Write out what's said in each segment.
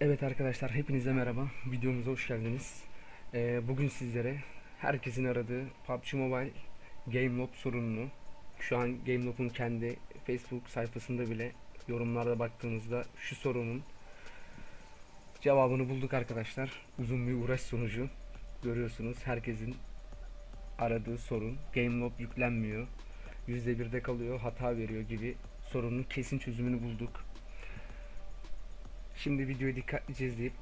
Evet arkadaşlar hepinize merhaba. Videomuza hoş geldiniz. Ee, bugün sizlere herkesin aradığı PUBG Mobile Game Loop sorununu şu an Game Loop'un kendi Facebook sayfasında bile yorumlarda baktığımızda şu sorunun cevabını bulduk arkadaşlar. Uzun bir uğraş sonucu görüyorsunuz herkesin aradığı sorun Game Loop yüklenmiyor. %1'de kalıyor, hata veriyor gibi sorunun kesin çözümünü bulduk. Şimdi videoyu dikkatlice izleyip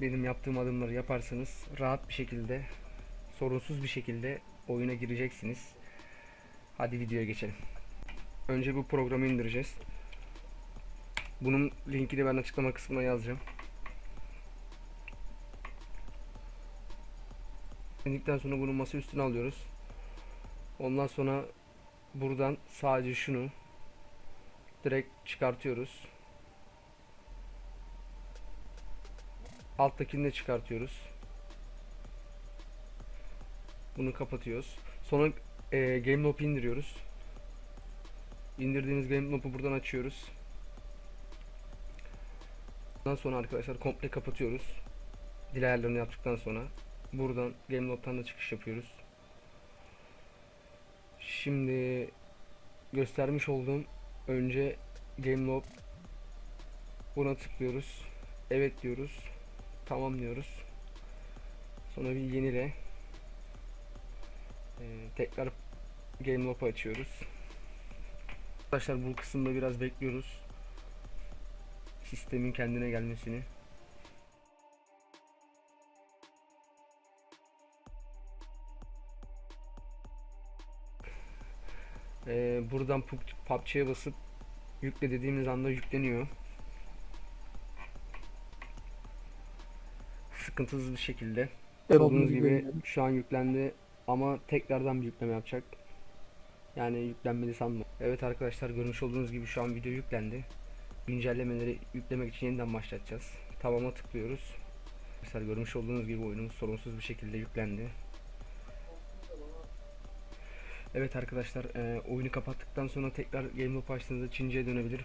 benim yaptığım adımları yaparsanız rahat bir şekilde, sorunsuz bir şekilde oyuna gireceksiniz. Hadi videoya geçelim. Önce bu programı indireceğiz. Bunun linkini ben açıklama kısmına yazacağım. İndikten sonra bunu masa üstüne alıyoruz. Ondan sonra buradan sadece şunu direkt çıkartıyoruz. Alttakini de çıkartıyoruz. Bunu kapatıyoruz. Sonra e, Game Loop'u indiriyoruz. İndirdiğimiz Game Loop'u buradan açıyoruz. Ondan sonra arkadaşlar komple kapatıyoruz. Dil ayarlarını yaptıktan sonra buradan Game Loop'tan da çıkış yapıyoruz. Şimdi göstermiş olduğum önce Game Loop buna tıklıyoruz. Evet diyoruz tamam diyoruz. Sonra bir yenile. Ee, tekrar Game Loop'u açıyoruz. Arkadaşlar bu kısımda biraz bekliyoruz. Sistemin kendine gelmesini. Ee, buradan PUBG'ye basıp yükle dediğimiz anda yükleniyor. Sıkıntısız bir şekilde. Olduğunuz gibi şu an yüklendi ama tekrardan bir yükleme yapacak. Yani yüklenmedi sanmıyorum. Evet arkadaşlar görmüş olduğunuz gibi şu an video yüklendi. Güncellemeleri yüklemek için yeniden başlatacağız. Tamama tıklıyoruz. Arkadaşlar görmüş olduğunuz gibi oyunumuz sorunsuz bir şekilde yüklendi. Evet arkadaşlar e, oyunu kapattıktan sonra tekrar Game Loop açtığınızda Çince'ye dönebilir.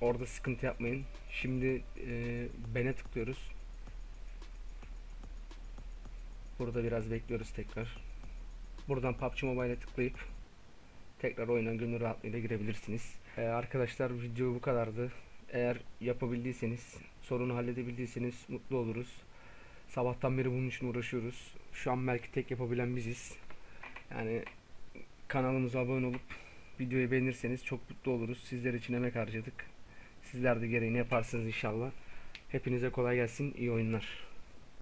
Orada sıkıntı yapmayın. Şimdi e, Ben'e tıklıyoruz. Burada biraz bekliyoruz tekrar. Buradan PUBG Mobile'e tıklayıp tekrar oyuna gönül rahatlığıyla girebilirsiniz. Ee, arkadaşlar video bu kadardı. Eğer yapabildiyseniz, sorunu halledebildiyseniz mutlu oluruz. Sabahtan beri bunun için uğraşıyoruz. Şu an belki tek yapabilen biziz. Yani kanalımıza abone olup videoyu beğenirseniz çok mutlu oluruz. Sizler için emek harcadık. Sizler de gereğini yaparsınız inşallah. Hepinize kolay gelsin. İyi oyunlar.